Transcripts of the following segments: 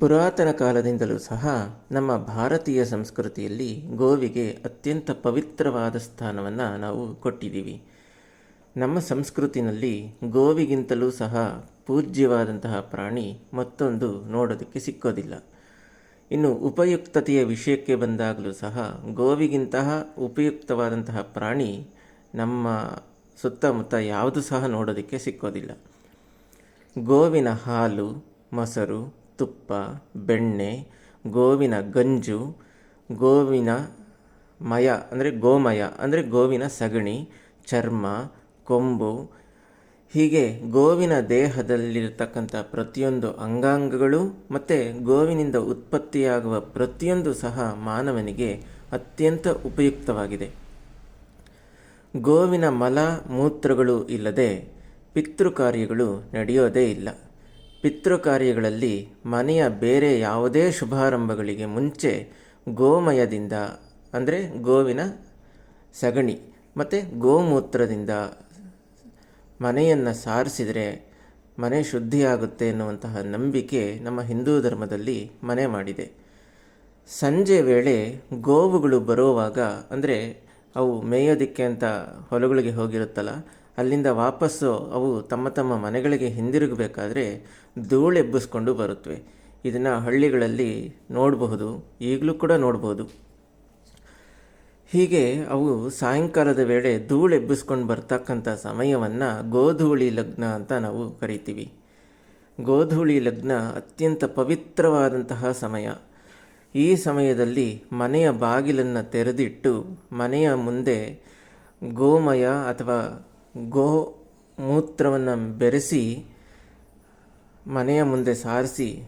ಪುರಾತನ ಕಾಲದಿಂದಲೂ ಸಹ ನಮ್ಮ ಭಾರತೀಯ ಸಂಸ್ಕೃತಿಯಲ್ಲಿ ಗೋವಿಗೆ ಅತ್ಯಂತ ಪವಿತ್ರವಾದ ಸ್ಥಾನವನ್ನು ನಾವು ಕೊಟ್ಟಿದ್ದೀವಿ. ನಮ್ಮ ಸಂಸ್ಕೃತಿನಲ್ಲಿ ಗೋವಿಗಿಂತಲೂ ಸಹ ಪೂಜ್ಯವಾದಂತಹ ಪ್ರಾಣಿ ಮತ್ತೊಂದು ನೋಡೋದಕ್ಕೆ ಸಿಕ್ಕೋದಿಲ್ಲ. ಇನ್ನು ಉಪಯುಕ್ತತೆಯ ವಿಷಯಕ್ಕೆ ಬಂದಾಗಲೂ ಸಹ ಗೋವಿಗಿಂತಹ ಉಪಯುಕ್ತವಾದಂತಹ ಪ್ರಾಣಿ ನಮ್ಮ ಸುತ್ತಮುತ್ತ ಯಾವುದು ಸಹ ನೋಡೋದಕ್ಕೆ ಸಿಕ್ಕೋದಿಲ್ಲ. ಗೋವಿನ ಹಾಲು, ಮೊಸರು ತುಪ್ಪ, ಬೆಣ್ಣೆ, ಗೋವಿನ ಗಂಜು, ಗೋವಿನ ಮಯ, ಅಂದರೆ ಗೋಮಯ, ಅಂದರೆ ಗೋವಿನ ಸಗಣಿ, ಚರ್ಮ, ಕೊಂಬು. ಹೀಗೆ ಗೋವಿನ ದೇಹದಲ್ಲಿರತಕ್ಕಂಥ ಪ್ರತಿಯೊಂದು ಅಂಗಾಂಗಗಳು ಮತ್ತು ಗೋವಿನಿಂದ ಉತ್ಪತ್ತಿಯಾಗುವ ಪ್ರತಿಯೊಂದು ಸಹ ಮಾನವನಿಗೆ ಅತ್ಯಂತ ಉಪಯುಕ್ತವಾಗಿದೆ. ಗೋವಿನ ಮಲ ಮೂತ್ರಗಳು ಇಲ್ಲದೆ ಪಿತೃ ಕಾರ್ಯಗಳು ನಡೆಯೋದೇ ಇಲ್ಲ. ಪಿತೃ ಕಾರ್ಯಗಳಲ್ಲಿ ಮನೆಯ ಬೇರೆ ಯಾವುದೇ ಶುಭಾರಂಭಗಳಿಗೆ ಮುಂಚೆ ಗೋಮಯದಿಂದ, ಅಂದರೆ ಗೋವಿನ ಸಗಣಿ ಮತ್ತು ಗೋಮೂತ್ರದಿಂದ ಮನೆಯನ್ನು ಸಾರಿಸಿದರೆ ಮನೆ ಶುದ್ಧಿಯಾಗುತ್ತೆ ಎನ್ನುವಂತಹ ನಂಬಿಕೆ ನಮ್ಮ ಹಿಂದೂ ಧರ್ಮದಲ್ಲಿ ಮನೆ ಮಾಡಿದೆ. ಸಂಜೆ ವೇಳೆ ಗೋವುಗಳು ಬರುವಾಗ, ಅಂದರೆ ಅವು ಮೇಯೋದಿಕ್ಕೆ ಅಂತ ಹೊಲಗಳಿಗೆ ಹೋಗಿರುತ್ತಲ್ಲ ಅಲ್ಲಿಂದ ವಾಪಸ್ಸು ಅವು ತಮ್ಮ ತಮ್ಮ ಮನೆಗಳಿಗೆ ಹಿಂದಿರುಗಬೇಕಾದ್ರೆ ಧೂಳೆಬ್ಬಿಸ್ಕೊಂಡು ಬರುತ್ತವೆ. ಇದನ್ನು ಹಳ್ಳಿಗಳಲ್ಲಿ ನೋಡಬಹುದು, ಈಗಲೂ ಕೂಡ ನೋಡಬಹುದು. ಹೀಗೆ ಅವು ಸಾಯಂಕಾಲದ ವೇಳೆ ಧೂಳೆಬ್ಬಿಸ್ಕೊಂಡು ಬರ್ತಕ್ಕಂಥ ಸಮಯವನ್ನು ಗೋಧೂಳಿ ಲಗ್ನ ಅಂತ ನಾವು ಕರಿತೀವಿ. ಗೋಧೂಳಿ ಲಗ್ನ ಅತ್ಯಂತ ಪವಿತ್ರವಾದಂತಹ ಸಮಯ. ಈ ಸಮಯದಲ್ಲಿ ಮನೆಯ ಬಾಗಿಲನ್ನು ತೆರೆದಿಟ್ಟು ಮನೆಯ ಮುಂದೆ ಗೋಮಯ ಅಥವಾ ಗೋ ಮೂತ್ರವನ್ನು ಬೆರೆಸಿ ಮನೆಯ ಮುಂದೆ ಸಾರಿಸಿ,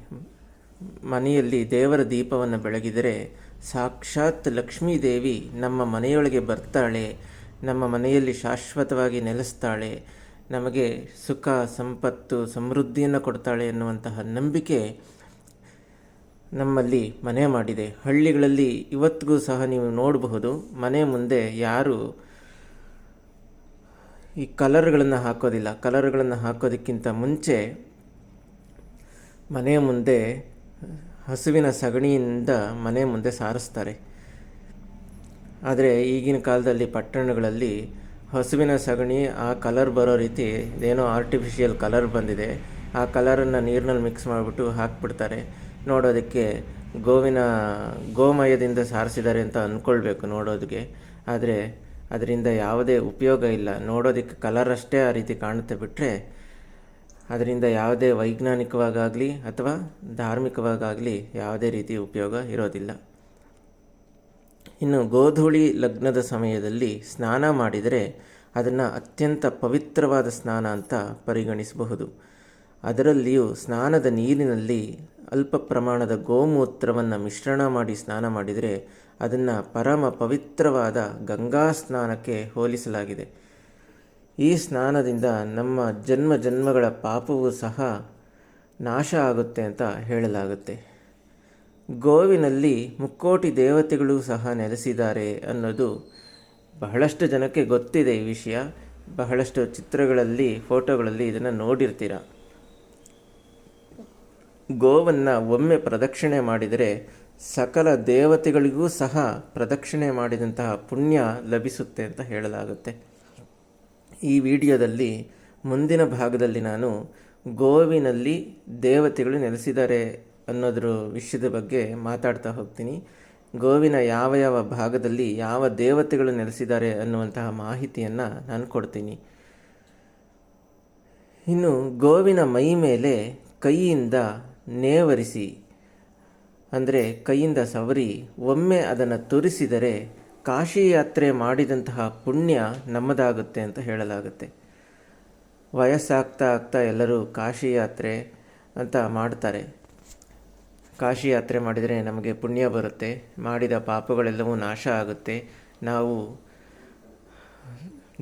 ಮನೆಯಲ್ಲಿ ದೇವರ ದೀಪವನ್ನು ಬೆಳಗಿದರೆ ಸಾಕ್ಷಾತ್ ಲಕ್ಷ್ಮೀದೇವಿ ನಮ್ಮ ಮನೆಯೊಳಗೆ ಬರ್ತಾಳೆ, ನಮ್ಮ ಮನೆಯಲ್ಲಿ ಶಾಶ್ವತವಾಗಿ ನೆಲೆಸ್ತಾಳೆ, ನಮಗೆ ಸುಖ, ಸಂಪತ್ತು, ಸಮೃದ್ಧಿಯನ್ನು ಕೊಡ್ತಾಳೆ ಎನ್ನುವಂತಹ ನಂಬಿಕೆ ನಮ್ಮಲ್ಲಿ ಮನೆ ಮಾಡಿದೆ. ಹಳ್ಳಿಗಳಲ್ಲಿ ಇವತ್ತಿಗೂ ಸಹ ನೀವು ನೋಡಬಹುದು, ಮನೆ ಮುಂದೆ ಯಾರು ಈ ಕಲರ್ಗಳನ್ನು ಹಾಕೋದಿಲ್ಲ. ಕಲರ್ಗಳನ್ನು ಹಾಕೋದಕ್ಕಿಂತ ಮುಂಚೆ ಮನೆಯ ಮುಂದೆ, ಹಸುವಿನ ಸಗಣಿಯಿಂದ ಮನೆ ಮುಂದೆ ಸಾರಿಸ್ತಾರೆ. ಆದರೆ ಈಗಿನ ಕಾಲದಲ್ಲಿ ಪಟ್ಟಣಗಳಲ್ಲಿ ಹಸುವಿನ ಸಗಣಿ, ಆ ಕಲರ್ ಬರೋ ರೀತಿ ಏನೋ ಆರ್ಟಿಫಿಷಿಯಲ್ ಕಲರ್ ಬಂದಿದೆ. ಆ ಕಲರನ್ನು ನೀರಿನಲ್ಲಿ ಮಿಕ್ಸ್ ಮಾಡಿಬಿಟ್ಟು ಹಾಕ್ಬಿಡ್ತಾರೆ. ನೋಡೋದಕ್ಕೆ ಗೋವಿನ, ಗೋಮಯದಿಂದ ಸಾರಿಸಿದ್ದಾರೆ ಅಂತ ಅಂದ್ಕೊಳ್ಬೇಕು ನೋಡೋದಕ್ಕೆ. ಆದರೆ ಅದರಿಂದ ಯಾವುದೇ ಉಪಯೋಗ ಇಲ್ಲ. ನೋಡೋದಕ್ಕೆ ಕಲರ್ ಅಷ್ಟೇ ಆ ರೀತಿ ಕಾಣುತ್ತೆ ಬಿಟ್ಟರೆ ಅದರಿಂದ ಯಾವುದೇ ವೈಜ್ಞಾನಿಕವಾಗಲಿ ಅಥವಾ ಧಾರ್ಮಿಕವಾಗಲಿ ಯಾವುದೇ ರೀತಿ ಉಪಯೋಗ ಇರೋದಿಲ್ಲ. ಇನ್ನು ಗೋಧೂಳಿ ಲಗ್ನದ ಸಮಯದಲ್ಲಿ ಸ್ನಾನ ಮಾಡಿದರೆ ಅದನ್ನು ಅತ್ಯಂತ ಪವಿತ್ರವಾದ ಸ್ನಾನ ಅಂತ ಪರಿಗಣಿಸಬಹುದು. ಅದರಲ್ಲಿಯೂ ಸ್ನಾನದ ನೀರಿನಲ್ಲಿ ಅಲ್ಪ ಪ್ರಮಾಣದ ಗೋಮೂತ್ರವನ್ನು ಮಿಶ್ರಣ ಮಾಡಿ ಸ್ನಾನ ಮಾಡಿದರೆ ಅದನ್ನು ಪರಮ ಪವಿತ್ರವಾದ ಗಂಗಾ ಸ್ನಾನಕ್ಕೆ ಹೋಲಿಸಲಾಗಿದೆ. ಈ ಸ್ನಾನದಿಂದ ನಮ್ಮ ಜನ್ಮ ಜನ್ಮಗಳ ಪಾಪವೂ ಸಹ ನಾಶ ಆಗುತ್ತೆ ಅಂತ ಹೇಳಲಾಗುತ್ತೆ. ಗೋವಿನಲ್ಲಿ ಮುಕ್ಕೋಟಿ ದೇವತೆಗಳು ಸಹ ನೆಲೆಸಿದ್ದಾರೆ ಅನ್ನೋದು ಬಹಳಷ್ಟು ಜನಕ್ಕೆ ಗೊತ್ತಿದೆ ಈ ವಿಷಯ. ಬಹಳಷ್ಟು ಚಿತ್ರಗಳಲ್ಲಿ, ಫೋಟೋಗಳಲ್ಲಿ ಇದನ್ನು ನೋಡಿರ್ತೀರ? ಗೋವನ್ನು ಒಮ್ಮೆ ಪ್ರದಕ್ಷಿಣೆ ಮಾಡಿದರೆ ಸಕಲ ದೇವತೆಗಳಿಗೂ ಸಹ ಪ್ರದಕ್ಷಿಣೆ ಮಾಡಿದಂತಹ ಪುಣ್ಯ ಲಭಿಸುತ್ತೆ ಅಂತ ಹೇಳಲಾಗುತ್ತೆ. ಈ ವಿಡಿಯೋದಲ್ಲಿ ಮುಂದಿನ ಭಾಗದಲ್ಲಿ ನಾನು ಗೋವಿನಲ್ಲಿ ದೇವತೆಗಳು ನೆಲೆಸಿದ್ದಾರೆ ಅನ್ನೋದ್ರ ವಿಷಯದ ಬಗ್ಗೆ ಮಾತಾಡ್ತಾ ಹೋಗ್ತೀನಿ. ಗೋವಿನ ಯಾವ ಯಾವ ಭಾಗದಲ್ಲಿ ಯಾವ ದೇವತೆಗಳು ನೆಲೆಸಿದ್ದಾರೆ ಅನ್ನುವಂತಹ ಮಾಹಿತಿಯನ್ನು ನಾನು ಕೊಡ್ತೀನಿ. ಇನ್ನು ಗೋವಿನ ಮೈ ಮೇಲೆ ಕೈಯಿಂದ ನೇವರಿಸಿ, ಅಂದರೆ ಕೈಯಿಂದ ಸವರಿ, ಒಮ್ಮೆ ಅದನ್ನು ತುರಿಸಿದರೆ ಕಾಶಿ ಯಾತ್ರೆ ಮಾಡಿದಂತಹ ಪುಣ್ಯ ನಮ್ಮದಾಗುತ್ತೆ ಅಂತ ಹೇಳಲಾಗುತ್ತೆ. ವಯಸ್ಸಾಗ್ತಾ ಆಗ್ತಾ ಎಲ್ಲರೂ ಕಾಶಿ ಯಾತ್ರೆ ಅಂತ ಮಾಡ್ತಾರೆ. ಕಾಶಿ ಯಾತ್ರೆ ಮಾಡಿದರೆ ನಮಗೆ ಪುಣ್ಯ ಬರುತ್ತೆ, ಮಾಡಿದ ಪಾಪಗಳೆಲ್ಲವೂ ನಾಶ ಆಗುತ್ತೆ. ನಾವು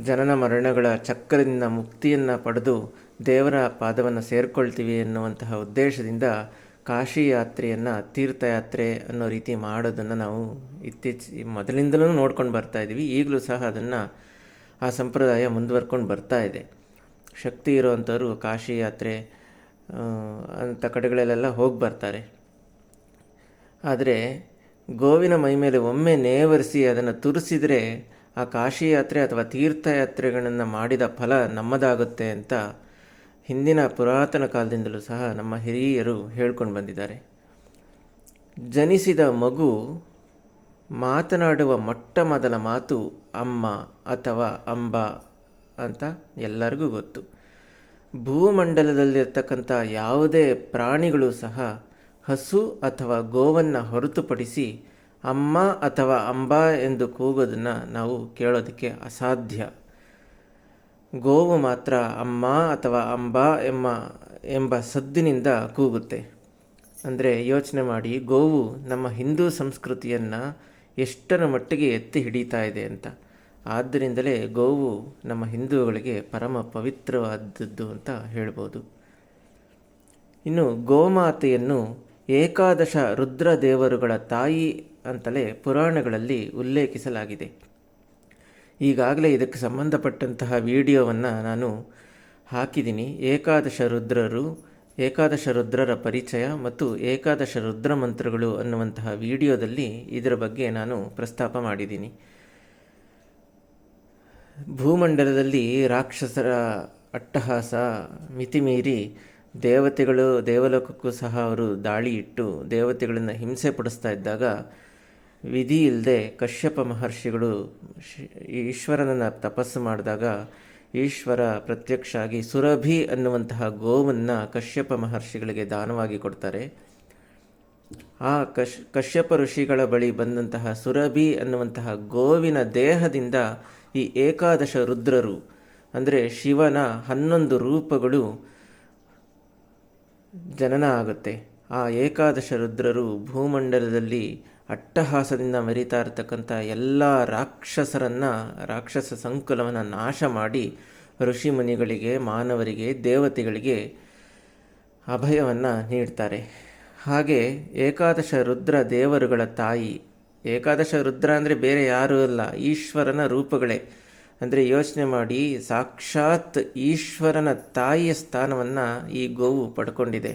ಜನನ ಮರಣಗಳ ಚಕ್ರದಿಂದ ಮುಕ್ತಿಯನ್ನು ಪಡೆದು ದೇವರ ಪಾದವನ್ನು ಸೇರಿಕೊಳ್ತೀವಿ ಎನ್ನುವಂತಹ ಉದ್ದೇಶದಿಂದ ಕಾಶಿ ಯಾತ್ರೆಯನ್ನು ತೀರ್ಥಯಾತ್ರೆ ಅನ್ನೋ ರೀತಿ ಮಾಡೋದನ್ನು ನಾವು ಇತ್ತೀಚೆ, ಮೊದಲಿಂದಲೂ ನೋಡ್ಕೊಂಡು ಬರ್ತಾ ಇದ್ದೀವಿ ಈಗಲೂ ಸಹ ಅದನ್ನು ಆ ಸಂಪ್ರದಾಯ ಮುಂದುವರ್ಕೊಂಡು ಬರ್ತಾ ಇದೆ. ಶಕ್ತಿ ಇರೋವಂಥವ್ರು ಕಾಶಿ ಯಾತ್ರೆ ಅಂಥ ಕಡೆಗಳಲ್ಲೆಲ್ಲ ಹೋಗಿ ಬರ್ತಾರೆ. ಆದರೆ ಗೋವಿನ ಮೈಮೇಲೆ ಒಮ್ಮೆ ನೇವರಿಸಿ ಅದನ್ನು ತುರಿಸಿದರೆ ಆ ಕಾಶಿ ಯಾತ್ರೆ ಅಥವಾ ತೀರ್ಥಯಾತ್ರೆಗಳನ್ನು ಮಾಡಿದ ಫಲ ನಮ್ಮದಾಗುತ್ತೆ ಅಂತ ಹಿಂದಿನ ಪುರಾತನ ಕಾಲದಿಂದಲೂ ಸಹ ನಮ್ಮ ಹಿರಿಯರು ಹೇಳ್ಕೊಂಡು ಬಂದಿದ್ದಾರೆ. ಜನಿಸಿದ ಮಗು ಮಾತನಾಡುವ ಮೊಟ್ಟ ಮೊದಲ ಮಾತು ಅಮ್ಮ ಅಥವಾ ಅಂಬ ಅಂತ ಎಲ್ಲರಿಗೂ ಗೊತ್ತು. ಭೂಮಂಡಲದಲ್ಲಿರ್ತಕ್ಕಂಥ ಯಾವುದೇ ಪ್ರಾಣಿಗಳು ಸಹ ಹಸು ಅಥವಾ ಗೋವನ್ನು ಹೊರತುಪಡಿಸಿ ಅಮ್ಮ ಅಥವಾ ಅಂಬ ಎಂದು ಕೂಗೋದನ್ನು ನಾವು ಕೇಳೋದಕ್ಕೆ ಅಸಾಧ್ಯ. ಗೋವು ಮಾತ್ರ ಅಮ್ಮ ಅಥವಾ ಅಂಬ ಎಂಬ ಎಂಬ ಸದ್ದಿನಿಂದ ಕೂಗುತ್ತೆ. ಅಂದರೆ ಯೋಚನೆ ಮಾಡಿ, ಗೋವು ನಮ್ಮ ಹಿಂದೂ ಸಂಸ್ಕೃತಿಯನ್ನು ಎಷ್ಟರ ಮಟ್ಟಿಗೆ ಎತ್ತಿ ಹಿಡಿತಾ ಇದೆ ಅಂತ. ಆದ್ದರಿಂದಲೇ ಗೋವು ನಮ್ಮ ಹಿಂದೂಗಳಿಗೆ ಪರಮ ಪವಿತ್ರವಾದದ್ದು ಅಂತ ಹೇಳ್ಬೋದು. ಇನ್ನು ಗೋಮಾತೆಯನ್ನು ಏಕಾದಶ ರುದ್ರ ದೇವರುಗಳ ತಾಯಿ ಅಂತಲೇ ಪುರಾಣಗಳಲ್ಲಿ ಉಲ್ಲೇಖಿಸಲಾಗಿದೆ. ಈಗಾಗಲೇ ಇದಕ್ಕೆ ಸಂಬಂಧಪಟ್ಟಂತಹ ವಿಡಿಯೋವನ್ನು ನಾನು ಹಾಕಿದ್ದೀನಿ. ಏಕಾದಶ ರುದ್ರರು ಏಕಾದಶ ರುದ್ರರ ಪರಿಚಯ ಮತ್ತು ಏಕಾದಶ ರುದ್ರ ಮಂತ್ರಗಳು ಅನ್ನುವಂತಹ ವಿಡಿಯೋದಲ್ಲಿ ಇದರ ಬಗ್ಗೆ ನಾನು ಪ್ರಸ್ತಾಪ ಮಾಡಿದ್ದೀನಿ. ಭೂಮಂಡಲದಲ್ಲಿ ರಾಕ್ಷಸರ ಅಟ್ಟಹಾಸ ಮಿತಿಮೀರಿ ದೇವತೆಗಳು ದೇವಲೋಕಕ್ಕೂ ಸಹ ಅವರು ದಾಳಿ ಇಟ್ಟು ದೇವತೆಗಳನ್ನು ಹಿಂಸೆ ಪಡಿಸ್ತಾ ಇದ್ದಾಗ ವಿಧಿ ಇಲ್ಲದೆ ಕಶ್ಯಪ ಮಹರ್ಷಿಗಳು ಈಶ್ವರನನ್ನು ತಪಸ್ಸು ಮಾಡಿದಾಗ ಈಶ್ವರ ಪ್ರತ್ಯಕ್ಷ ಆಗಿ ಸುರಭಿ ಅನ್ನುವಂತಹ ಗೋವನ್ನು ಕಶ್ಯಪ ಮಹರ್ಷಿಗಳಿಗೆ ದಾನವಾಗಿ ಕೊಡ್ತಾರೆ. ಆ ಕಶ್, ಕಶ್ಯಪ ಋಷಿಗಳ ಬಳಿ ಬಂದಂತಹ ಸುರಭಿ ಅನ್ನುವಂತಹ ಗೋವಿನ ದೇಹದಿಂದ ಈ ಏಕಾದಶ ರುದ್ರರು, ಅಂದರೆ ಶಿವನ ಹನ್ನೊಂದು ರೂಪಗಳು ಜನನ ಆಗುತ್ತೆ. ಆ ಏಕಾದಶ ರುದ್ರರು ಭೂಮಂಡಲದಲ್ಲಿ ಅಟ್ಟಹಾಸದಿಂದ ಮರಿತಾ ಇರತಕ್ಕಂಥ ಎಲ್ಲ ರಾಕ್ಷಸರನ್ನು, ರಾಕ್ಷಸ ಸಂಕುಲವನ್ನು ನಾಶ ಮಾಡಿ ಋಷಿಮುನಿಗಳಿಗೆ ಮಾನವರಿಗೆ, ದೇವತೆಗಳಿಗೆ ಅಭಯವನ್ನು ನೀಡ್ತಾರೆ. ಹಾಗೆ ಏಕಾದಶ ರುದ್ರ ದೇವರುಗಳ ತಾಯಿ. ಏಕಾದಶ ರುದ್ರ ಅಂದರೆ ಬೇರೆ ಯಾರೂ ಅಲ್ಲ, ಈಶ್ವರನ ರೂಪಗಳೇ. ಅಂದರೆ ಯೋಚನೆ ಮಾಡಿ ಸಾಕ್ಷಾತ್ ಈಶ್ವರನ ತಾಯಿಯ ಸ್ಥಾನವನ್ನು ಈ ಗೋವು ಪಡ್ಕೊಂಡಿದೆ.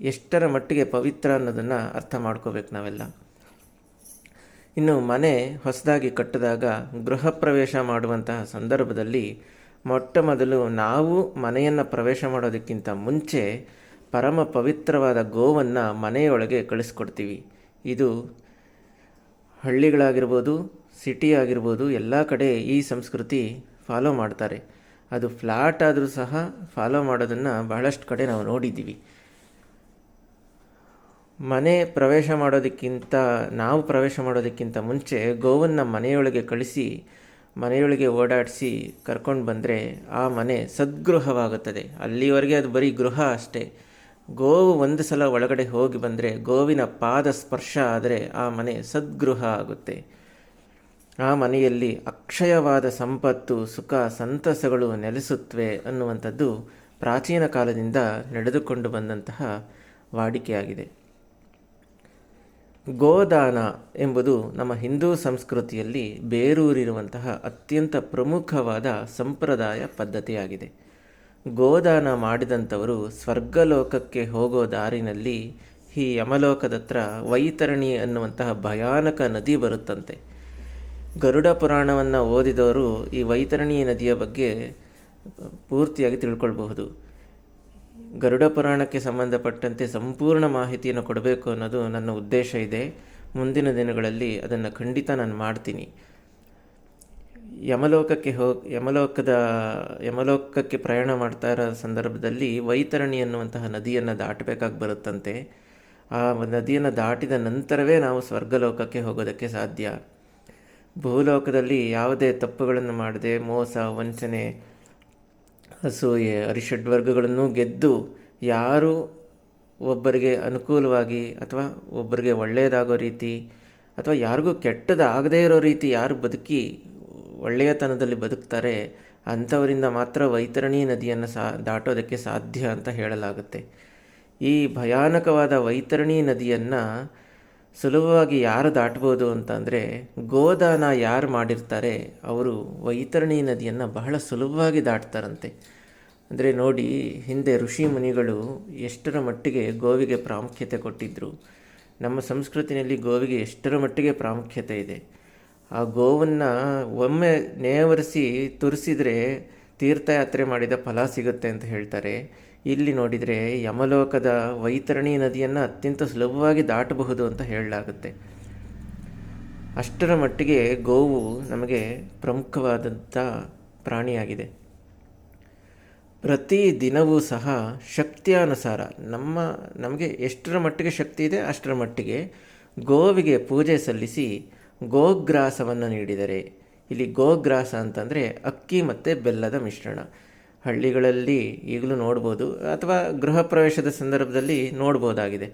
ಎಷ್ಟರ ಮಟ್ಟಿಗೆ ಪವಿತ್ರ ಅನ್ನೋದನ್ನು ಅರ್ಥ ಮಾಡ್ಕೋಬೇಕು ನಾವೆಲ್ಲ. ಇನ್ನು ಮನೆ ಹೊಸದಾಗಿ ಕಟ್ಟಿದಾಗ ಗೃಹ ಪ್ರವೇಶ ಮಾಡುವಂತಹ ಸಂದರ್ಭದಲ್ಲಿ ಮೊಟ್ಟ ಮೊದಲು ನಾವು ಮನೆಯನ್ನು ಪ್ರವೇಶ ಮಾಡೋದಕ್ಕಿಂತ ಮುಂಚೆ ಪರಮ ಪವಿತ್ರವಾದ ಗೋವನ್ನು ಮನೆಯೊಳಗೆ ಕಳಿಸ್ಕೊಡ್ತೀವಿ. ಇದು ಹಳ್ಳಿಗಳಾಗಿರ್ಬೋದು, ಸಿಟಿ ಆಗಿರ್ಬೋದು, ಎಲ್ಲ ಕಡೆ ಈ ಸಂಸ್ಕೃತಿ ಫಾಲೋ ಮಾಡ್ತಾರೆ. ಅದು ಫ್ಲ್ಯಾಟ್ ಆದರೂ ಸಹ ಫಾಲೋ ಮಾಡೋದನ್ನು ಬಹಳಷ್ಟು ಕಡೆ ನಾವು ನೋಡಿದ್ದೀವಿ. ಮನೆ ಪ್ರವೇಶ ಮಾಡೋದಕ್ಕಿಂತ, ನಾವು ಪ್ರವೇಶ ಮಾಡೋದಕ್ಕಿಂತ ಮುಂಚೆ ಗೋವನ್ನು ಮನೆಯೊಳಗೆ ಕಳಿಸಿ, ಮನೆಯೊಳಗೆ ಓಡಾಡಿಸಿ ಕರ್ಕೊಂಡು ಬಂದರೆ ಆ ಮನೆ ಸದ್ಗೃಹವಾಗುತ್ತದೆ. ಅಲ್ಲಿವರೆಗೆ ಅದು ಬರೀ ಗೃಹ ಅಷ್ಟೇ. ಗೋವು ಒಂದು ಸಲ ಒಳಗಡೆ ಹೋಗಿ ಬಂದರೆ, ಗೋವಿನ ಪಾದ ಸ್ಪರ್ಶ ಆದರೆ ಆ ಮನೆ ಸದ್ಗೃಹ ಆಗುತ್ತೆ. ಆ ಮನೆಯಲ್ಲಿ ಅಕ್ಷಯವಾದ ಸಂಪತ್ತು, ಸುಖ, ಸಂತಸಗಳು ನೆಲೆಸುತ್ತವೆ ಅನ್ನುವಂಥದ್ದು ಪ್ರಾಚೀನ ಕಾಲದಿಂದ ನಡೆದುಕೊಂಡು ಬಂದಂತಹ ವಾಡಿಕೆಯಾಗಿದೆ. ಗೋದಾನ ಎಂಬುದು ನಮ್ಮ ಹಿಂದೂ ಸಂಸ್ಕೃತಿಯಲ್ಲಿ ಬೇರೂರಿರುವಂತಹ ಅತ್ಯಂತ ಪ್ರಮುಖವಾದ ಸಂಪ್ರದಾಯ ಪದ್ಧತಿಯಾಗಿದೆ. ಗೋದಾನ ಮಾಡಿದಂಥವರು ಸ್ವರ್ಗಲೋಕಕ್ಕೆ ಹೋಗೋ ದಾರಿನಲ್ಲಿ ಈ ಯಮಲೋಕದತ್ರ ವೈತರಣಿ ಅನ್ನುವಂತಹ ಭಯಾನಕ ನದಿ ಬರುತ್ತಂತೆ. ಗರುಡ ಪುರಾಣವನ್ನು ಓದಿದವರು ಈ ವೈತರಣಿ ನದಿಯ ಬಗ್ಗೆ ಪೂರ್ತಿಯಾಗಿ ತಿಳ್ಕೊಳ್ಬಹುದು. ಗರುಡ ಪುರಾಣಕ್ಕೆ ಸಂಬಂಧಪಟ್ಟಂತೆ ಸಂಪೂರ್ಣ ಮಾಹಿತಿಯನ್ನು ಕೊಡಬೇಕು ಅನ್ನೋದು ನನ್ನ ಉದ್ದೇಶ ಇದೆ. ಮುಂದಿನ ದಿನಗಳಲ್ಲಿ ಅದನ್ನು ಖಂಡಿತ ನಾನು ಮಾಡ್ತೀನಿ. ಯಮಲೋಕಕ್ಕೆ ಹೋಗಿ ಯಮಲೋಕದ, ಯಮಲೋಕಕ್ಕೆ ಪ್ರಯಾಣ ಮಾಡ್ತಾ ಇರೋ ಸಂದರ್ಭದಲ್ಲಿ ವೈತರಣಿ ಅನ್ನುವಂತಹ ನದಿಯನ್ನು ದಾಟಬೇಕಾಗಿ ಬರುತ್ತಂತೆ. ಆ ನದಿಯನ್ನು ದಾಟಿದ ನಂತರವೇ ನಾವು ಸ್ವರ್ಗಲೋಕಕ್ಕೆ ಹೋಗೋದಕ್ಕೆ ಸಾಧ್ಯ. ಭೂಲೋಕದಲ್ಲಿ ಯಾವುದೇ ತಪ್ಪುಗಳನ್ನು ಮಾಡದೆ ಮೋಸ, ವಂಚನೆ ಅಸೂಯೆ ಅರಿಷಡ್ವರ್ಗಗಳನ್ನು ಗೆದ್ದು ಯಾರು ಒಬ್ಬರಿಗೆ ಅನುಕೂಲವಾಗಿ ಅಥವಾ ಒಬ್ಬರಿಗೆ ಒಳ್ಳೆಯದಾಗೋ ರೀತಿ ಅಥವಾ ಯಾರಿಗೂ ಕೆಟ್ಟದಾಗದೇ ಇರೋ ರೀತಿ ಯಾರು ಬದುಕಿ ಒಳ್ಳೆಯತನದಲ್ಲಿ ಬದುಕ್ತಾರೆ, ಅಂಥವರಿಂದ ಮಾತ್ರ ವೈತರಣಿ ನದಿಯನ್ನು ಸಾ, ದಾಟೋದಕ್ಕೆ ಸಾಧ್ಯ ಅಂತ ಹೇಳಲಾಗುತ್ತೆ. ಈ ಭಯಾನಕವಾದ ವೈತರಣಿ ನದಿಯನ್ನು ಸುಲಭವಾಗಿ ಯಾರು ದಾಟ್ಬೋದು ಅಂತಂದರೆ ಗೋದಾನ ಯಾರು ಮಾಡಿರ್ತಾರೆ, ಅವರು ವೈತರಣಿ ನದಿಯನ್ನು ಬಹಳ ಸುಲಭವಾಗಿ ದಾಟ್ತಾರಂತೆ. ಅಂದರೆ ನೋಡಿ, ಹಿಂದೆ ಋಷಿ ಮುನಿಗಳು ಎಷ್ಟರ ಮಟ್ಟಿಗೆ ಗೋವಿಗೆ ಪ್ರಾಮುಖ್ಯತೆ ಕೊಟ್ಟಿದ್ದರು ನಮ್ಮ ಸಂಸ್ಕೃತಿಯಲ್ಲಿ ಗೋವಿಗೆ ಎಷ್ಟರ ಮಟ್ಟಿಗೆ ಪ್ರಾಮುಖ್ಯತೆ ಇದೆ. ಆ ಗೋವನ್ನು ಒಮ್ಮೆ ನೇವರಿಸಿ ತುರಿಸಿದರೆ ತೀರ್ಥಯಾತ್ರೆ ಮಾಡಿದ ಫಲ ಸಿಗುತ್ತೆ ಅಂತ ಹೇಳ್ತಾರೆ. ಇಲ್ಲಿ ನೋಡಿದರೆ ಯಮಲೋಕದ ವೈತರಣಿ ನದಿಯನ್ನು ಅತ್ಯಂತ ಸುಲಭವಾಗಿ ದಾಟಬಹುದು ಅಂತ ಹೇಳಲಾಗುತ್ತೆ. ಅಷ್ಟರ ಮಟ್ಟಿಗೆ ಗೋವು ನಮಗೆ ಪ್ರಮುಖವಾದಂಥ ಪ್ರಾಣಿಯಾಗಿದೆ. ಪ್ರತಿ ದಿನವೂ ಸಹ ಶಕ್ತಿಯಾನುಸಾರ, ನಮ್ಮ, ನಮಗೆ ಎಷ್ಟರ ಮಟ್ಟಿಗೆ ಶಕ್ತಿ ಇದೆ ಅಷ್ಟರ ಮಟ್ಟಿಗೆ ಗೋವಿಗೆ ಪೂಜೆ ಸಲ್ಲಿಸಿ ಗೋಗ್ರಾಸವನ್ನು ನೀಡಿದರೆ. ಇಲ್ಲಿ ಗೋಗ್ರಾಸ ಅಂತಂದರೆ ಅಕ್ಕಿ ಮತ್ತು ಬೆಲ್ಲದ ಮಿಶ್ರಣ. ಹಳ್ಳಿಗಳಲ್ಲಿ ಈಗಲೂ ನೋಡ್ಬೋದು, ಅಥವಾ ಗೃಹ ಪ್ರವೇಶದ ಸಂದರ್ಭದಲ್ಲಿ ನೋಡ್ಬೋದಾಗಿದೆ.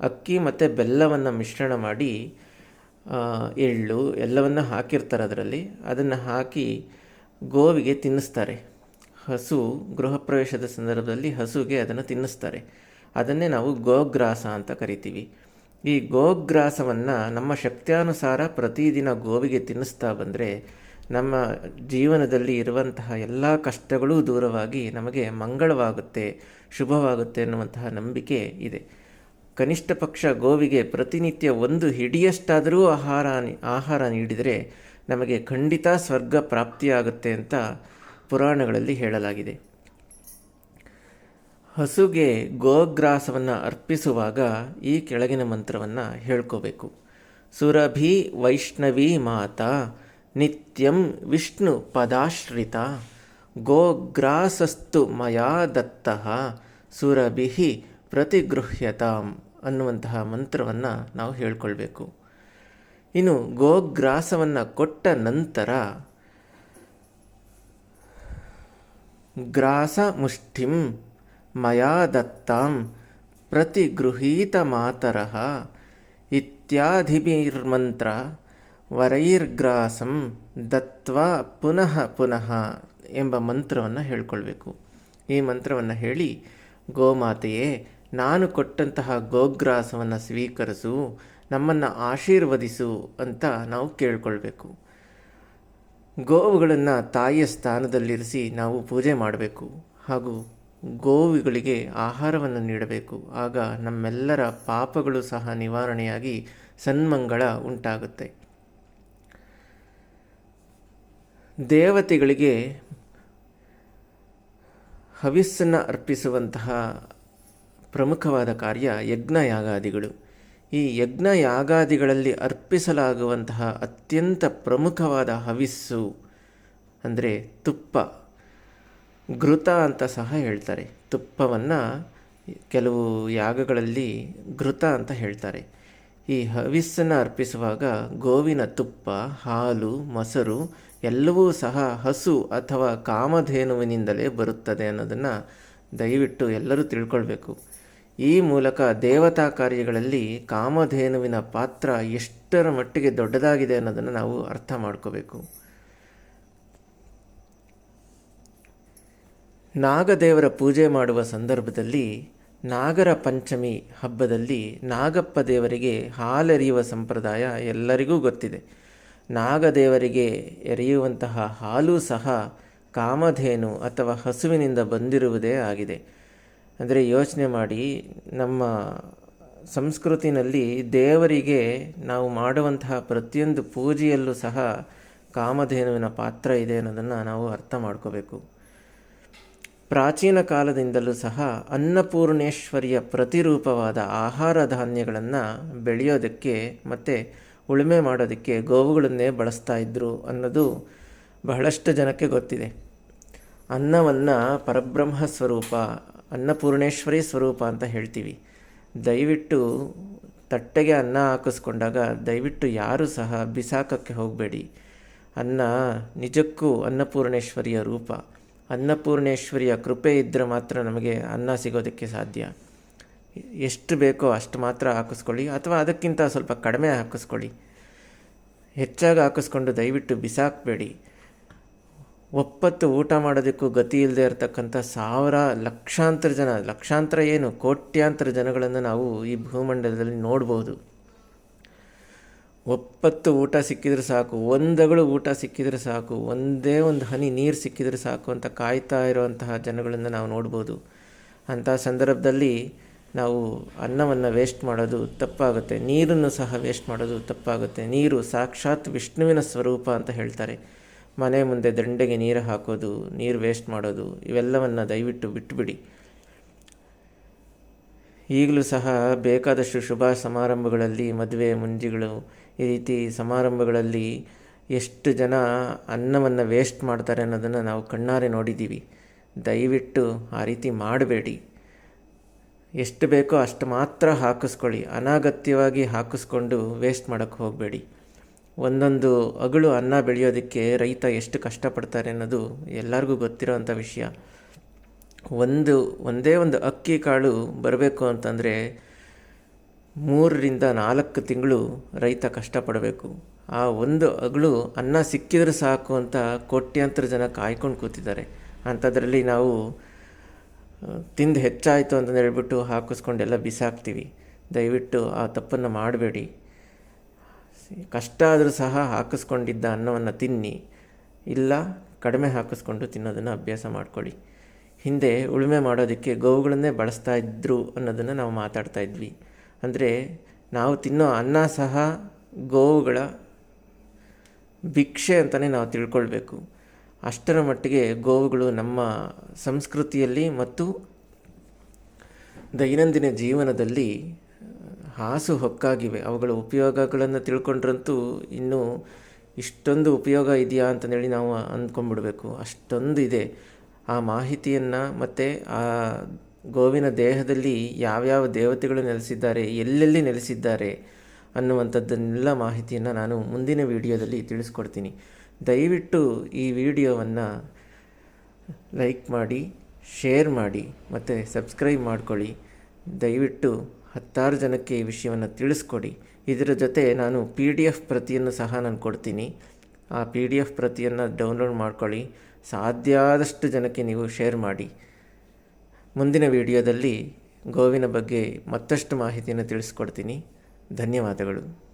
ಅಕ್ಕಿ ಮತ್ತು ಬೆಲ್ಲವನ್ನು ಮಿಶ್ರಣ ಮಾಡಿ ಎಳ್ಳು ಎಲ್ಲವನ್ನು ಹಾಕಿರ್ತಾರೆ ಅದರಲ್ಲಿ. ಅದನ್ನು ಹಾಕಿ ಗೋವಿಗೆ ತಿನ್ನಿಸ್ತಾರೆ. ಹಸು ಗೃಹ ಪ್ರವೇಶದ ಸಂದರ್ಭದಲ್ಲಿ ಹಸುಗೆ ಅದನ್ನು ತಿನ್ನಿಸ್ತಾರೆ. ಅದನ್ನೇ ನಾವು ಗೋಗ್ರಾಸ ಅಂತ ಕರಿತೀವಿ. ಈ ಗೋಗ್ರಾಸವನ್ನು ನಮ್ಮ ಶಕ್ತ್ಯಾನುಸಾರ ಪ್ರತಿದಿನ ಗೋವಿಗೆ ತಿನ್ನಿಸ್ತಾ ಬಂದರೆ ನಮ್ಮ ಜೀವನದಲ್ಲಿ ಇರುವಂತಹ ಎಲ್ಲ ಕಷ್ಟಗಳೂ ದೂರವಾಗಿ ನಮಗೆ ಮಂಗಳವಾಗುತ್ತೆ, ಶುಭವಾಗುತ್ತೆ ಅನ್ನುವಂತಹ ನಂಬಿಕೆ ಇದೆ. ಕನಿಷ್ಠ ಪಕ್ಷ ಗೋವಿಗೆ ಪ್ರತಿನಿತ್ಯ ಒಂದು ಹಿಡಿಯಷ್ಟಾದರೂ ಆಹಾರ ಆಹಾರ ನೀಡಿದರೆ ನಮಗೆ ಖಂಡಿತ ಸ್ವರ್ಗ ಪ್ರಾಪ್ತಿಯಾಗುತ್ತೆ ಅಂತ ಪುರಾಣಗಳಲ್ಲಿ ಹೇಳಲಾಗಿದೆ. ಹಸುಗೆ ಗೋಗ್ರಾಸವನ್ನು ಅರ್ಪಿಸುವಾಗ ಈ ಕೆಳಗಿನ ಮಂತ್ರವನ್ನು ಹೇಳ್ಕೋಬೇಕು. ಸುರಭಿ ವೈಷ್ಣವಿ ಮಾತಾ ನಿತ್ಯಂ ವಿಷ್ಣು ಪದಾಶ್ರಿತ ಗೋಗ್ರಾಸಸ್ತು ಮಯಾ ದತ್ತ ಸುರಭಿ ಪ್ರತಿಗೃಹ್ಯತಾಂ ಅನ್ನುವಂತಹ ಮಂತ್ರವನ್ನು ನಾವು ಹೇಳ್ಕೊಳ್ಬೇಕು. ಇನ್ನು ಗೋಗ್ರಾಸವನ್ನು ಕೊಟ್ಟ ನಂತರ ಮಯಾ ದತ್ತಾಂ ಪ್ರತಿಗೃಹೀತ ಮಾತರಃ ಇತ್ಯಾದಿಭಿರ್ಮಂತ್ರ ವರೈರ್ಗ್ರಾಸಂ ದತ್ವಾ ಪುನಃ ಪುನಃ ಎಂಬ ಮಂತ್ರವನ್ನು ಹೇಳ್ಕೊಳ್ಬೇಕು. ಈ ಮಂತ್ರವನ್ನು ಹೇಳಿ, ಗೋಮಾತೆಯೇ, ನಾನು ಕೊಟ್ಟಂತಹ ಗೋಗ್ರಾಸವನ್ನು ಸ್ವೀಕರಿಸು, ನಮ್ಮನ್ನು ಆಶೀರ್ವದಿಸು ಅಂತ ನಾವು ಕೇಳ್ಕೊಳ್ಬೇಕು. ಗೋವುಗಳನ್ನು ತಾಯಿಯ ಸ್ಥಾನದಲ್ಲಿರಿಸಿ ನಾವು ಪೂಜೆ ಮಾಡಬೇಕು ಹಾಗೂ ಗೋವುಗಳಿಗೆ ಆಹಾರವನ್ನು ನೀಡಬೇಕು. ಆಗ ನಮ್ಮೆಲ್ಲರ ಪಾಪಗಳು ಸಹ ನಿವಾರಣೆಯಾಗಿ ಸನ್ಮಂಗಳ ಉಂಟಾಗುತ್ತೆ. ದೇವತೆಗಳಿಗೆ ಹವಿಸ್ಸನ್ನು ಅರ್ಪಿಸುವಂತಹ ಪ್ರಮುಖವಾದ ಕಾರ್ಯ ಯಜ್ಞಯಾಗಾದಿಗಳು. ಈ ಯಜ್ಞ ಯಾಗಾದಿಗಳಲ್ಲಿ ಅರ್ಪಿಸಲಾಗುವಂತಹ ಅತ್ಯಂತ ಪ್ರಮುಖವಾದ ಹವಿಸ್ಸು ಅಂದರೆ ತುಪ್ಪ. ಘೃತ ಅಂತ ಸಹ ಹೇಳ್ತಾರೆ. ತುಪ್ಪವನ್ನು ಕೆಲವು ಯಾಗಗಳಲ್ಲಿ ಘೃತ ಅಂತ ಹೇಳ್ತಾರೆ. ಈ ಹವಿಸ್ಸನ್ನು ಅರ್ಪಿಸುವಾಗ ಗೋವಿನ ತುಪ್ಪ, ಹಾಲು, ಮೊಸರು ಎಲ್ಲವೂ ಸಹ ಹಸು ಅಥವಾ ಕಾಮಧೇನುವಿನಿಂದಲೇ ಬರುತ್ತದೆ ಅನ್ನೋದನ್ನು ದಯವಿಟ್ಟು ಎಲ್ಲರೂ ತಿಳ್ಕೊಳ್ಬೇಕು. ಈ ಮೂಲಕ ದೇವತಾ ಕಾರ್ಯಗಳಲ್ಲಿ ಕಾಮಧೇನುವಿನ ಪಾತ್ರ ಎಷ್ಟರ ಮಟ್ಟಿಗೆ ದೊಡ್ಡದಾಗಿದೆ ಅನ್ನೋದನ್ನು ನಾವು ಅರ್ಥ ಮಾಡ್ಕೋಬೇಕು. ನಾಗದೇವರ ಪೂಜೆ ಮಾಡುವ ಸಂದರ್ಭದಲ್ಲಿ ನಾಗರ ಪಂಚಮಿ ಹಬ್ಬದಲ್ಲಿ ನಾಗಪ್ಪ ದೇವರಿಗೆ ಹಾಲೆರೆಯುವ ಸಂಪ್ರದಾಯ ಎಲ್ಲರಿಗೂ ಗೊತ್ತಿದೆ. ನಾಗದೇವರಿಗೆ ಎರೆಯುವಂತಹ ಹಾಲು ಸಹ ಕಾಮಧೇನು ಅಥವಾ ಹಸುವಿನಿಂದ ಬಂದಿರುವುದೇ ಆಗಿದೆ. ಅಂದರೆ ಯೋಚನೆ ಮಾಡಿ ನಮ್ಮ ಸಂಸ್ಕೃತಿನಲ್ಲಿ ದೇವರಿಗೆ ನಾವು ಮಾಡುವಂತಹ ಪ್ರತಿಯೊಂದು ಪೂಜೆಯಲ್ಲೂ ಸಹ ಕಾಮಧೇನುವಿನ ಪಾತ್ರ ಇದೆ ಅನ್ನೋದನ್ನು ನಾವು ಅರ್ಥ ಮಾಡ್ಕೋಬೇಕು. ಪ್ರಾಚೀನ ಕಾಲದಿಂದಲೂ ಸಹ ಅನ್ನಪೂರ್ಣೇಶ್ವರಿಯ ಪ್ರತಿರೂಪವಾದ ಆಹಾರ ಧಾನ್ಯಗಳನ್ನು ಬೆಳೆಯೋದಕ್ಕೆ ಮತ್ತು ಉಳುಮೆ ಮಾಡೋದಕ್ಕೆ ಗೋವುಗಳನ್ನೇ ಬಳಸ್ತಾ ಇದ್ದರು ಅನ್ನೋದು ಬಹಳಷ್ಟು ಜನಕ್ಕೆ ಗೊತ್ತಿದೆ. ಅನ್ನವನ್ನು ಪರಬ್ರಹ್ಮ ಸ್ವರೂಪ ಅನ್ನಪೂರ್ಣೇಶ್ವರಿ ಸ್ವರೂಪ ಅಂತ ಹೇಳ್ತೀವಿ. ದಯವಿಟ್ಟು ತಟ್ಟೆಗೆ ಅನ್ನ ಹಾಕಿಸ್ಕೊಂಡಾಗ ದಯವಿಟ್ಟು ಯಾರೂ ಸಹ ಬಿಸಾಕಕ್ಕೆ ಹೋಗಬೇಡಿ. ಅನ್ನ ನಿಜಕ್ಕೂ ಅನ್ನಪೂರ್ಣೇಶ್ವರಿಯ ರೂಪ. ಅನ್ನಪೂರ್ಣೇಶ್ವರಿಯ ಕೃಪೆ ಇದ್ದರೆ ಮಾತ್ರ ನಮಗೆ ಅನ್ನ ಸಿಗೋದಕ್ಕೆ ಸಾಧ್ಯ. ಎಷ್ಟು ಬೇಕೋ ಅಷ್ಟು ಮಾತ್ರ ಹಾಕಿಸ್ಕೊಳ್ಳಿ, ಅಥವಾ ಅದಕ್ಕಿಂತ ಸ್ವಲ್ಪ ಕಡಿಮೆ ಹಾಕಿಸ್ಕೊಳ್ಳಿ. ಹೆಚ್ಚಾಗಿ ಹಾಕಿಸ್ಕೊಂಡು ದಯವಿಟ್ಟು ಬಿಸಾಕಬೇಡಿ. ಒಪ್ಪತ್ತು ಊಟ ಮಾಡೋದಕ್ಕೂ ಗತಿ ಇಲ್ಲದೆ ಇರತಕ್ಕಂಥ ಸಾವಿರ ಲಕ್ಷಾಂತರ ಜನ, ಲಕ್ಷಾಂತರ ಏನು ಕೋಟ್ಯಾಂತರ ಜನಗಳನ್ನು ನಾವು ಈ ಭೂಮಂಡಲದಲ್ಲಿ ನೋಡ್ಬೋದು. ಒಪ್ಪತ್ತು ಊಟ ಸಿಕ್ಕಿದ್ರೆ ಸಾಕು, ಒಂದಗಳು ಊಟ ಸಿಕ್ಕಿದ್ರೆ ಸಾಕು, ಒಂದೇ ಒಂದು ಹನಿ ನೀರು ಸಿಕ್ಕಿದ್ರೆ ಸಾಕು ಅಂತ ಕಾಯ್ತಾ ಇರುವಂತಹ ಜನಗಳನ್ನು ನಾವು ನೋಡ್ಬೋದು. ಅಂಥ ಸಂದರ್ಭದಲ್ಲಿ ನಾವು ಅನ್ನವನ್ನು ವೇಸ್ಟ್ ಮಾಡೋದು ತಪ್ಪಾಗುತ್ತೆ, ನೀರನ್ನು ಸಹ ವೇಸ್ಟ್ ಮಾಡೋದು ತಪ್ಪಾಗುತ್ತೆ. ನೀರು ಸಾಕ್ಷಾತ್ ವಿಷ್ಣುವಿನ ಸ್ವರೂಪ ಅಂತ ಹೇಳ್ತಾರೆ. ಮನೆ ಮುಂದೆ ದಂಡೆಗೆ ನೀರು ಹಾಕೋದು, ನೀರು ವೇಸ್ಟ್ ಮಾಡೋದು, ಇವೆಲ್ಲವನ್ನು ದಯವಿಟ್ಟು ಬಿಟ್ಟುಬಿಡಿ ಈಗಲೂ ಸಹ ಬೇಕಾದಷ್ಟು ಶುಭ ಸಮಾರಂಭಗಳಲ್ಲಿ, ಮದುವೆ, ಮುಂಜಿಗಳು, ಈ ರೀತಿ ಸಮಾರಂಭಗಳಲ್ಲಿ ಎಷ್ಟು ಜನ ಅನ್ನವನ್ನು ವೇಸ್ಟ್ ಮಾಡ್ತಾರೆ ಅನ್ನೋದನ್ನು ನಾವು ಕಣ್ಣಾರೆ ನೋಡಿದ್ದೀವಿ. ದಯವಿಟ್ಟು ಆ ರೀತಿ ಮಾಡಬೇಡಿ. ಎಷ್ಟು ಬೇಕೋ ಅಷ್ಟು ಮಾತ್ರ ಹಾಕಿಸ್ಕೊಳ್ಳಿ. ಅನಾಗತ್ಯವಾಗಿ ಹಾಕಿಸ್ಕೊಂಡು ವೇಸ್ಟ್ ಮಾಡೋಕ್ಕೆ ಹೋಗಬೇಡಿ. ಒಂದೊಂದು ಅಗಳು ಅನ್ನ ಬೆಳೆಯೋದಕ್ಕೆ ರೈತ ಎಷ್ಟು ಕಷ್ಟಪಡ್ತಾರೆ ಅನ್ನೋದು ಎಲ್ಲರಿಗೂ ಗೊತ್ತಿರೋ ಅಂಥ ವಿಷಯ. ಒಂದು, ಒಂದೇ ಒಂದು ಅಕ್ಕಿ ಕಾಳು ಬರಬೇಕು ಅಂತಂದರೆ ಮೂರರಿಂದ ನಾಲ್ಕು ತಿಂಗಳು ರೈತ ಕಷ್ಟಪಡಬೇಕು. ಆ ಒಂದು ಅಗಳು ಅನ್ನ ಸಿಕ್ಕಿದ್ರೆ ಸಾಕು ಅಂತ ಕೋಟ್ಯಾಂತರ ಜನ ಕಾಯ್ಕೊಂಡು ಕೂತಿದ್ದಾರೆ. ಅಂಥದ್ರಲ್ಲಿ ನಾವು ತಿಂದು ಹೆಚ್ಚಾಯಿತು ಅಂತಂದು ಹೇಳ್ಬಿಟ್ಟು ಹಾಕಿಸ್ಕೊಂಡೆಲ್ಲ ಬಿಸಾಕ್ತೀವಿ. ದಯವಿಟ್ಟು ಆ ತಪ್ಪನ್ನು ಮಾಡಬೇಡಿ. ಕಷ್ಟ ಆದರೂ ಸಹ ಹಾಕಿಸ್ಕೊಂಡಿದ್ದ ಅನ್ನವನ್ನು ತಿನ್ನಿ. ಇಲ್ಲ, ಕಡಿಮೆ ಹಾಕಿಸ್ಕೊಂಡು ತಿನ್ನೋದನ್ನು ಅಭ್ಯಾಸ ಮಾಡ್ಕೊಳ್ಳಿ. ಹಿಂದೆ ಉಳುಮೆ ಮಾಡೋದಕ್ಕೆ ಗೋವುಗಳನ್ನೇ ಬಳಸ್ತಾ ಇದ್ದರು ಅನ್ನೋದನ್ನು ನಾವು ಮಾತಾಡ್ತಾ ಇದ್ವಿ. ಅಂದರೆ ನಾವು ತಿನ್ನೋ ಅನ್ನ ಸಹ ಗೋವುಗಳ ಭಿಕ್ಷೆ ಅಂತಲೇ ನಾವು ತಿಳ್ಕೊಳ್ಬೇಕು. ಅಷ್ಟರ ಮಟ್ಟಿಗೆ ಗೋವುಗಳು ನಮ್ಮ ಸಂಸ್ಕೃತಿಯಲ್ಲಿ ಮತ್ತು ದೈನಂದಿನ ಜೀವನದಲ್ಲಿ ಹಾಸು ಹೊಕ್ಕಾಗಿವೆ. ಅವುಗಳ ಉಪಯೋಗಗಳನ್ನು ತಿಳ್ಕೊಂಡ್ರಂತೂ ಇನ್ನೂ ಇಷ್ಟೊಂದು ಉಪಯೋಗ ಇದೆಯಾ ಅಂತಂದೇಳಿ ನಾವು ಅಂದ್ಕೊಂಡ್ಬಿಡ್ಬೇಕು. ಅಷ್ಟೊಂದು ಇದೆ. ಆ ಮಾಹಿತಿಯನ್ನು ಮತ್ತು ಆ ಗೋವಿನ ದೇಹದಲ್ಲಿ ಯಾವ್ಯಾವ ದೇವತೆಗಳು ನೆಲೆಸಿದ್ದಾರೆ, ಎಲ್ಲೆಲ್ಲಿ ನೆಲೆಸಿದ್ದಾರೆ ಅನ್ನುವಂಥದ್ದನ್ನೆಲ್ಲ ಮಾಹಿತಿಯನ್ನು ನಾನು ಮುಂದಿನ ವಿಡಿಯೋದಲ್ಲಿ ತಿಳಿಸ್ಕೊಡ್ತೀನಿ. ದಯವಿಟ್ಟು ಈ ವಿಡಿಯೋವನ್ನು ಲೈಕ್ ಮಾಡಿ, ಶೇರ್ ಮಾಡಿ ಮತ್ತು ಸಬ್ಸ್ಕ್ರೈಬ್ ಮಾಡ್ಕೊಳ್ಳಿ. ದಯವಿಟ್ಟು ಹತ್ತಾರು ಜನಕ್ಕೆ ಈ ವಿಷಯವನ್ನು ತಿಳಿಸ್ಕೊಡಿ. ಇದರ ಜೊತೆ ನಾನು ಪಿ ಡಿ ಎಫ್ ಪ್ರತಿಯನ್ನು ಸಹ ನಾನು ಕೊಡ್ತೀನಿ. ಆ ಪಿ ಡಿ ಎಫ್ ಪ್ರತಿಯನ್ನು ಡೌನ್ಲೋಡ್ ಮಾಡ್ಕೊಳ್ಳಿ. ಸಾಧ್ಯ ಆದಷ್ಟು ಜನಕ್ಕೆ ನೀವು ಶೇರ್ ಮಾಡಿ. ಮುಂದಿನ ವಿಡಿಯೋದಲ್ಲಿ ಗೋವಿನ ಬಗ್ಗೆ ಮತ್ತಷ್ಟು ಮಾಹಿತಿಯನ್ನು ತಿಳಿಸ್ಕೊಡ್ತೀನಿ. ಧನ್ಯವಾದಗಳು.